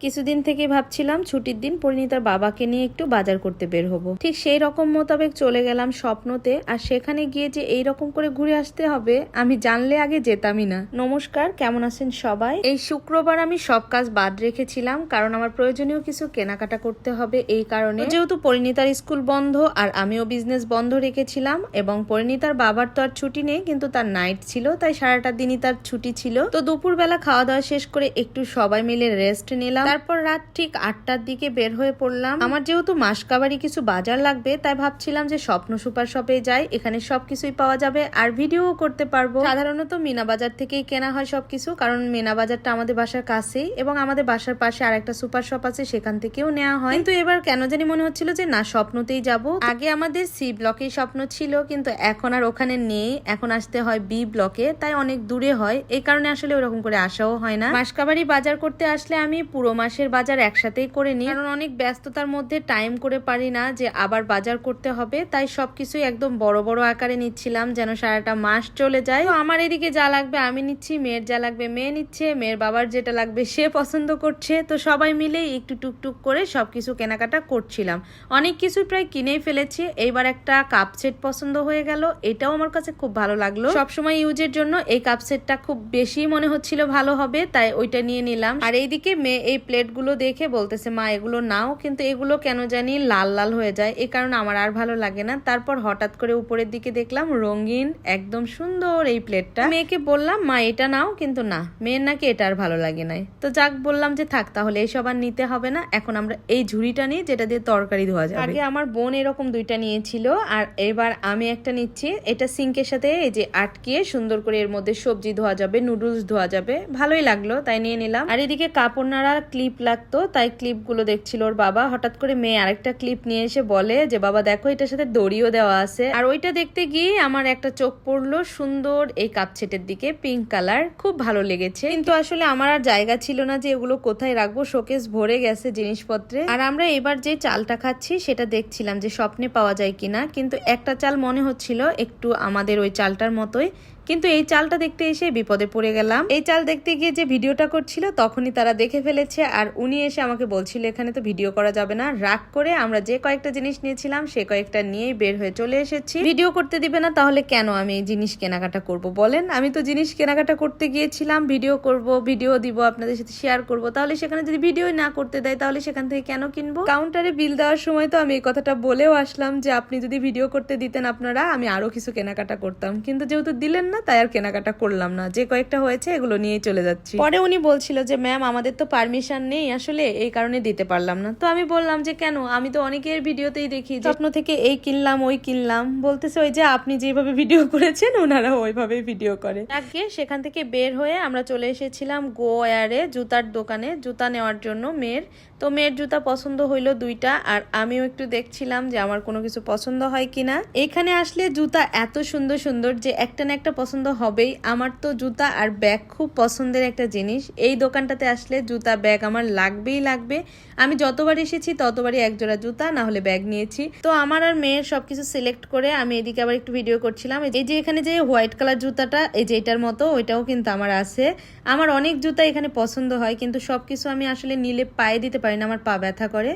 কিছুদিন থেকে ভাবছিলাম ছুটির দিন পরিণীতার বাবাকে নিয়ে একটু বাজার করতে বের হব। ঠিক সেই রকম মোতাবেক চলে গেলাম স্বপ্নতে, আর সেখানে গিয়ে যে এই রকম করে ঘুরে আসতে হবে, আমি জানলে আগে যেতামই না। নমস্কার, কেমন আছেন সবাই? এই শুক্রবার আমি সব কাজ বাদ রেখেছিলাম, কারণ আমার প্রয়োজনীয় কিছু কেনাকাটা করতে হবে এই কারণে। যেহেতু পরিণীতার স্কুল বন্ধ, আর আমিও বিজনেস বন্ধ রেখেছিলাম, এবং পরিণীতার বাবার তো আর ছুটি নেই, কিন্তু তার নাইট ছিল, তাই সারাটা দিনই তার ছুটি ছিল। তো দুপুরবেলা খাওয়া দাওয়া শেষ করে একটু সবাই মিলে রেস্ট নিলাম। তারপর রাত ঠিক আটটার দিকে বের হয়ে পড়লাম। আমার যেহেতু মাসকাবারি কিছু বাজার লাগবে, তাই ভাবছিলাম যে স্বপ্ন সুপার শপে যাই, এখানে সবকিছুই পাওয়া যাবে আর ভিডিও করতে পারব। সাধারণত মিনা বাজার থেকেই কেনা হয় সবকিছু, কারণ মিনা বাজারটা আমাদের বাসার কাছেই এবং আমাদের বাসার পাশে আর একটা সুপার শপ আছে, সেখান থেকেও নেওয়া হয়। কিন্তু এবার কেন জানি মনে হচ্ছিল যে না, স্বপ্নতেই যাব। আগে আমাদের সি ব্লকেই স্বপ্ন ছিল, কিন্তু এখন আর ওখানে নেই। এখন আসতে হয় বি ব্লকে, তাই অনেক দূরে হয়। এই কারণে আসলে ওরকম করে আসাও হয় না। মাসকাবারি বাজার করতে আসলে আমি পুরো মাসের বাজার একসাথেই করে নিই। কারণ অনেক ব্যস্ততার মধ্যে টাইম করে পারি না যে আবার বাজার করতে হবে। তাই সবকিছুই একদম বড় বড় আকারে নিচ্ছিলাম যেন সারাটা মাস চলে যায়। আমার এদিকে যা লাগবে আমি নিচ্ছি, মেয়ের যা লাগবে মেয়ে নিচ্ছে, মেয়ের বাবার যেটা লাগবে সে পছন্দ করছে। তো সবাই মিলে একটু টুকটুক করে সবকিছু কেনাকাটা করছিলাম। অনেক কিছু প্রায় কিনেই ফেলেছি। এইবার একটা কাপ সেট পছন্দ হয়ে গেল। এটাও আমার কাছে খুব ভালো লাগল। সবসময় ইউজের জন্য এই কাপ সেটটা খুব বেশি মনে হচ্ছিল ভালো হবে, তাই ওইটা নিয়ে নিলাম। আর এইদিকে মেয়ে এই প্লেটগুলো দেখে বলতেছে, মা, এগুলো নাও, কিন্তু এগুলো কেন জানি লাল লাল হয়ে যায়, এ কারণে আমার আর ভালো লাগে না। তারপর হঠাৎ করে উপরের দিকে দেখলাম রঙিন, একদম সুন্দর এই প্লেটটা। মেয়েকে বললাম, মা, এটা নাও, কিন্তু না, মেয়ের নাকি এটা আর ভালো লাগে নাই। তো যাক, বললাম যে থাক, তাহলে এইসব আর নিতে হবে না, এখন আমরা এই ঝুড়িটা নিই, যেটা দিয়ে তরকারি ধোয়া যাবে। আগে আমার বোন এরকম দুইটা নিয়েছিল, আর এবার আমি একটা নিচ্ছি। এটা সিঙ্কের সাথে এই যে আটকিয়ে সুন্দর করে এর মধ্যে সবজি ধোয়া যাবে, নুডলস ধোয়া যাবে, ভালোই লাগল, তাই নিয়ে নিলাম। আর এদিকে কাপড় নাড়া ক্লিপ লাগতো, তাই ক্লিপগুলো দেখছিল ওর বাবা। হঠাৎ করে মেয়ে আরেকটা ক্লিপ নিয়ে এসে বলে যে, বাবা, দেখো, এটার সাথে দড়িও দেওয়া আছে। আর ওইটা দেখতে গিয়ে আমার একটা চোখ পড়ল সুন্দর এই কাপ দিকে পিঙ্ক কালার খুব ভালো লেগেছে। কিন্তু আসলে আমার আর জায়গা ছিল না যে এগুলো কোথায় রাখব শোকেস ভরে গেছে জিনিসপত্রে। আর আমরা এবার যে চালটা খাচ্ছি, সেটা দেখছিলাম যে স্বপ্নে পাওয়া যায় কিনা। কিন্তু একটা চাল মনে হচ্ছিল একটু আমাদের ওই চালটার মতোই কিন্তু এই চালটা দেখতে এসে বিপদে পড়ে গেলাম। এই চাল দেখতে গিয়ে যে ভিডিওটা করছিল, তখনই তারা দেখে ফেলেছে আর উনি এসে আমাকে বলছিল, এখানে তো ভিডিও করা যাবে না। রাগ করে আমরা যে কয়েকটা জিনিস নিয়েছিলাম, সে কয়েকটা নিয়েই বের হয়ে চলে এসেছি। ভিডিও করতে দিবে না, তাহলে কেন আমি এই জিনিস কেনাকাটা করব বলেন? আমি তো জিনিস কেনাকাটা করতে গিয়েছিলাম, ভিডিও করব, ভিডিও দিব, আপনাদের সাথে শেয়ার করব। তাহলে সেখানে যদি ভিডিও না করতে দেয়, তাহলে সেখান থেকে কেন কিনবো? কাউন্টারে বিল দেওয়ার সময় তো আমি এই কথাটা বলেও আসলাম যে, আপনি যদি ভিডিও করতে দিতেন আপনারা, আমি আরও কিছু কেনাকাটা করতাম। কিন্তু যেহেতু দিলেন না তাই আর কেনাকাটা করলাম না। যে কয়েকটা হয়েছে এগুলো নিয়েই চলে যাচ্ছি। পরে উনি বলছিল যে ম্যাম আমাদের তো পারমিশন নেই আসলে এই কারণে দিতে পারলাম না। তো আমি বললাম যে কেন? আমি তো অনেকের ভিডিওতেই দেখি স্বপ্ন থেকে এই কিনলাম ওই কিনলাম। বলতেছে ওই যে আপনি যেভাবে ভিডিও করেছেন ওনারা ওইভাবে ভিডিও করে। আগে সেখান থেকে বের হয়ে আমরা চলে এসেছিলাম গো এয়ারে জুতার দোকানে। জুতা নেওয়ার জন্য মেয়ের। তো মেয়ের জুতা পছন্দ হইল দুইটা আর আমিও একটু দেখছিলাম যে আমার কোনো কিছু পছন্দ হয় কিনা। এখানে আসলে জুতা এত সুন্দর সুন্দর যে একটা না একটা পছন্দ হবেই। আমার তো জুতা আর ব্যাগ খুব পছন্দের একটা জিনিস। এই দোকানটাতে আসলে জুতা, ব্যাগ আমার লাগবেই লাগবে। আমি যতবার এসেছি ততবারই এক জোড়া জুতা না হলে ব্যাগ নিয়েছি। তো আমার আর মেয়ের সবকিছু সিলেক্ট করে আমি এদিকে আবার একটু ভিডিও করছিলাম। এই যে এখানে যে হোয়াইট কালার জুতাটা, এই যে এটার মতো, ওইটাও কিন্তু আমার আছে। আমার অনেক জুতা এখানে পছন্দ হয়, কিন্তু সবকিছু আমি আসলে নিলে পায়ে দিতে পারি না, আমার পা ব্যথা করে।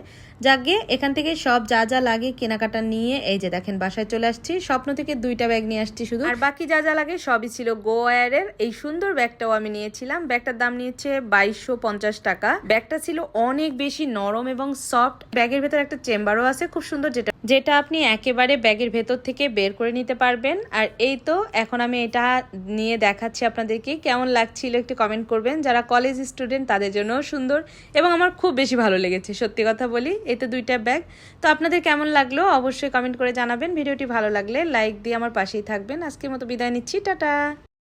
যাকে এখান থেকে সব যা যা লাগে কেনাকাটা নিয়ে, এই যে দেখেন বাসায় চলে আসছি। স্বপ্ন থেকে দুইটা ব্যাগ নিয়ে আসছি শুধু। আর বাকি যা যা লাগে সবই ছিল গো এয়ারের এই সুন্দর ব্যাগটাও আমি নিয়েছিলাম। ব্যাগটার দাম নিয়েছে বাইশশো পঞ্চাশ টাকা। ব্যাগটা ছিল অনেক বেশি নরম এবং সফট ব্যাগের ভেতর একটা চেম্বারও আছে, খুব সুন্দর যেটা যেটা আপনি একেবারে ব্যাগের ভেতর থেকে বের করে নিতে পারবেন। আর এই তো, এখন আমি এটা নিয়ে দেখাচ্ছি আপনাদেরকে। কেমন লাগছিল একটু কমেন্ট করবেন। যারা কলেজ স্টুডেন্ট তাদের জন্য সুন্দর এবং আমার খুব বেশি ভালো লেগেছে, সত্যি কথা বলি। এই তো দুইটা ব্যাগ। তো আপনাদের কেমন লাগল? অবশ্যই কমেন্ট করে জানাবেন। ভিডিওটি ভালো লাগলে লাইক দিয়ে আমার পাশেই থাকবেন। আজকের মতো বিদায় নিচ্ছি। টাটা।